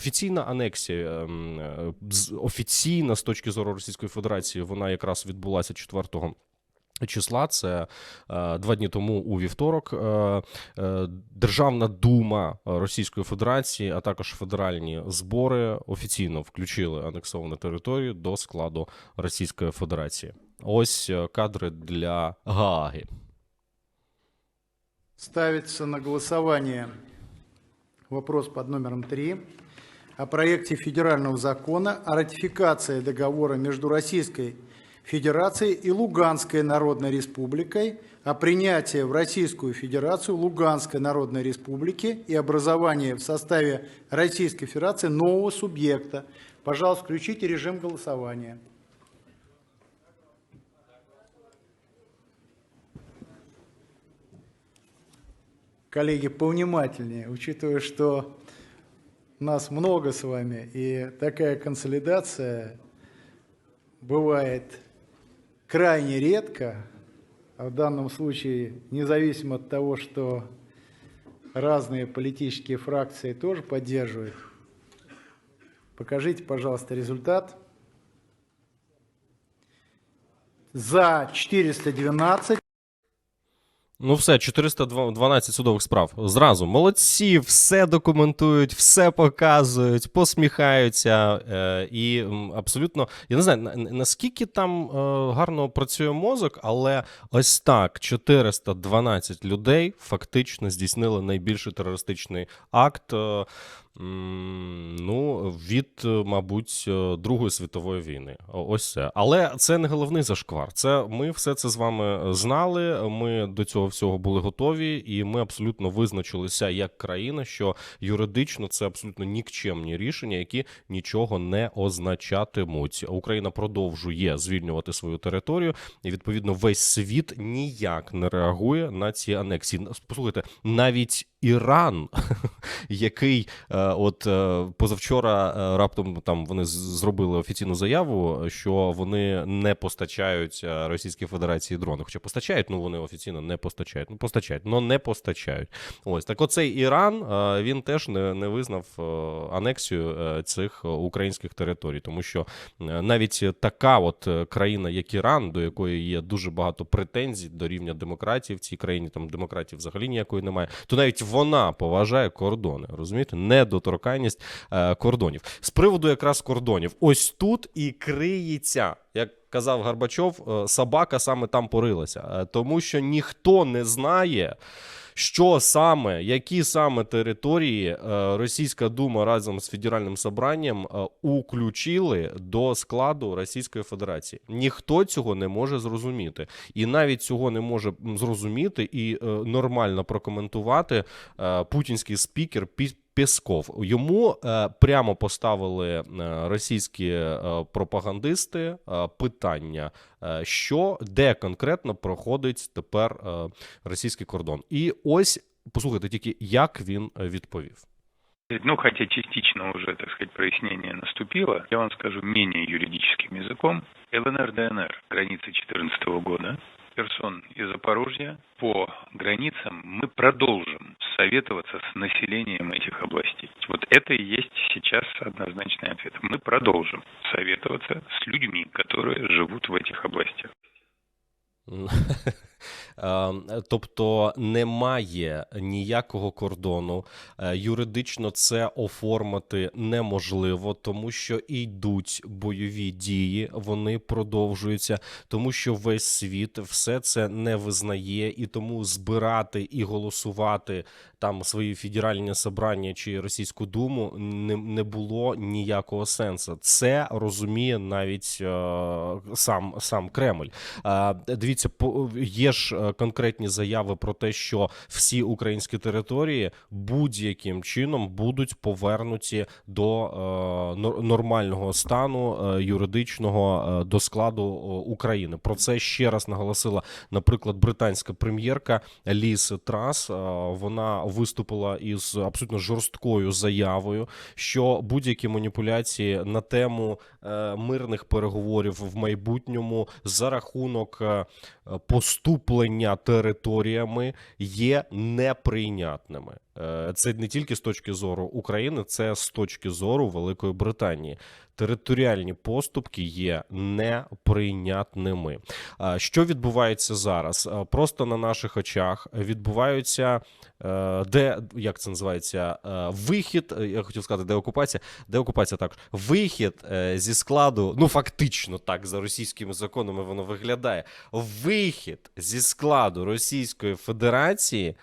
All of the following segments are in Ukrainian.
офіційна анексія, ем, е, офіційна з точки зору Російської Федерації, вона якраз відбулася 4 Числа це е, два дні тому у вівторок. Е, Державна дума Російської Федерації, а також федеральні збори офіційно включили анексовану територію до складу Російської Федерації. Ось кадри для Гааги. Ставится на голосование вопрос под номером 3 о проекте федерального закона о ратификации договора между Российской Федерацией и Луганской Народной Республикой о принятии в Российскую Федерацию Луганской Народной Республики и образовании в составе Российской Федерации нового субъекта. Пожалуйста, включите режим голосования. коллеги, повнимательнее, учитывая, что нас много с вами, и такая консолидация бывает крайне редко, а в данном случае, независимо от того, что разные политические фракции тоже поддерживают, покажите, пожалуйста, результат. За 412, Ну, все, 412 судових справ. Зразу молодці, все документують, все показують, посміхаються. Е, і абсолютно, я не знаю, на- на- наскільки там е, гарно працює мозок, але ось так: 412 людей фактично здійснили найбільший терористичний акт. е, Ну, від, е, мабуть, е, Другої світової війни. Ось це. Але це не головний зашквар. Це ми все це з вами знали. Ми до цього всього були готові, і ми абсолютно визначилися як країна, що юридично це абсолютно нікчемні рішення, які нічого не означатимуть. Україна продовжує звільнювати свою територію, і відповідно весь світ ніяк не реагує на ці анексії. Послухайте, навіть Іран, який е, от е, позавчора е, раптом там вони зробили офіційну заяву, що вони не постачають Російській Федерації дрони. Хоча постачають, ну вони офіційно не постачають. Ну постачають, але не постачають. Ось так. Оцей Іран він теж не, не визнав анексію цих українських територій, тому що навіть така от країна, як Іран, до якої є дуже багато претензій до рівня демократії в цій країні, там демократії взагалі ніякої немає, то навіть вона поважає кордони. Розумієте, недоторканність е, кордонів. З приводу якраз кордонів, ось тут і криється, як казав Горбачов, е, собака саме там порилася, Е, тому що ніхто не знає. Що саме, які саме території е, Російська Дума разом з федеральним собранням уключили до складу Російської Федерації? Ніхто цього не може зрозуміти, і навіть цього не може зрозуміти і нормально прокоментувати путінський спікер Пі- Пєсков. Йому е, прямо поставили е, російські е, пропагандисти питання, що де конкретно проходить тепер російський кордон. І ось послухайте тільки, як він відповів. Ну, хотя частично уже, так сказать, прояснение наступило, я вам скажу менее юридическим языком. ЛНР-ДНР, границы 2014 года, персон из Запорожья, по границам мы продолжим советоваться с населением этих областей. Вот это и есть сейчас однозначный ответ. Мы продолжим советоваться с людьми, которые живут в этих областях. Е, Тобто немає ніякого кордону. Е, Юридично це оформити неможливо, тому що йдуть бойові дії, вони продовжуються, тому що весь світ все це не визнає, і тому збирати і голосувати там свої федеральні собрання чи російську думу не, не було ніякого сенсу. Це розуміє навіть е, сам, сам Кремль. Е, Дивіться, є ж е, конкретні заяви про те, що всі українські території будь-яким чином будуть повернуті до е, нормального стану е, юридичного е, до складу е, України. Про це ще раз наголосила, наприклад, британська прем'єрка Ліз Трас. Е, Вона виступила із абсолютно жорсткою заявою, що будь-які маніпуляції на тему мирних переговорів в майбутньому за рахунок е, поступлення територіями є неприйнятними. Е, Це не тільки з точки зору України, це з точки зору Великої Британії. Територіальні поступки є неприйнятними. Що відбувається зараз? Е, Просто на наших очах відбуваються е, де як це називається вихід. Я хотів сказати, де окупація, де окупація також вихід зі складу. Ну фактично, так за російськими законами воно виглядає. Вихід зі складу Російської Федерації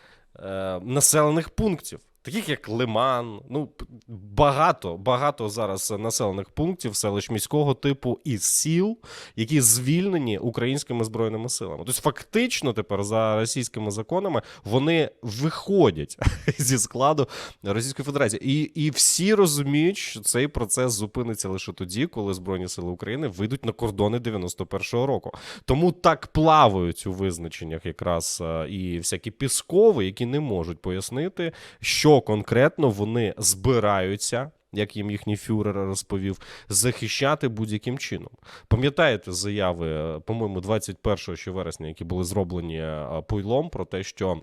населених пунктів. Таких як Лиман, ну багато, багато зараз населених пунктів, селищ міського типу і сіл, які звільнені українськими збройними силами. Тобто, фактично, тепер за російськими законами вони виходять зі складу Російської Федерації, і, і всі розуміють, що цей процес зупиниться лише тоді, коли Збройні Сили України вийдуть на кордони 91-го року. Тому так плавають у визначеннях якраз е, і всякі піскові, які не можуть пояснити, що конкретно вони збираються. Як їм їхній фюрер розповів, захищати будь-яким чином. Пам'ятаєте заяви, по-моєму, 21 ще вересня, які були зроблені е, Пуйлом про те, що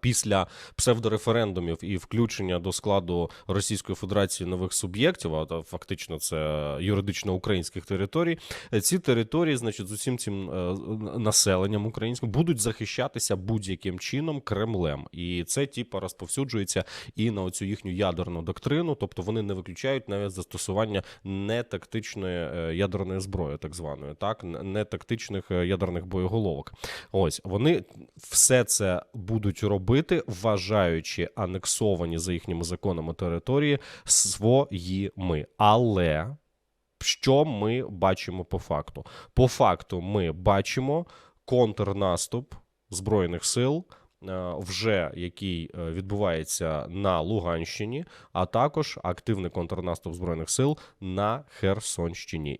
Після псевдореферендумів і включення до складу Російської Федерації нових суб'єктів, а фактично це юридично українських територій. е, Ці території, значить, з усім цим е, населенням українським будуть захищатися будь-яким чином Кремлем, і це типа розповсюджується і на оцю їхню ядерну доктрину, тобто вони не виключають навіть застосування нетактичної е, ядерної зброї, так званої, так нетактичних ядерних боєголовок. Ось вони все це будуть робити, вважаючи анексовані за їхніми законами території своїми. Але що ми бачимо по факту? По факту, ми бачимо контрнаступ збройних сил. е, Вже який е, відбувається на Луганщині, а також активний контрнаступ збройних сил на Херсонщині.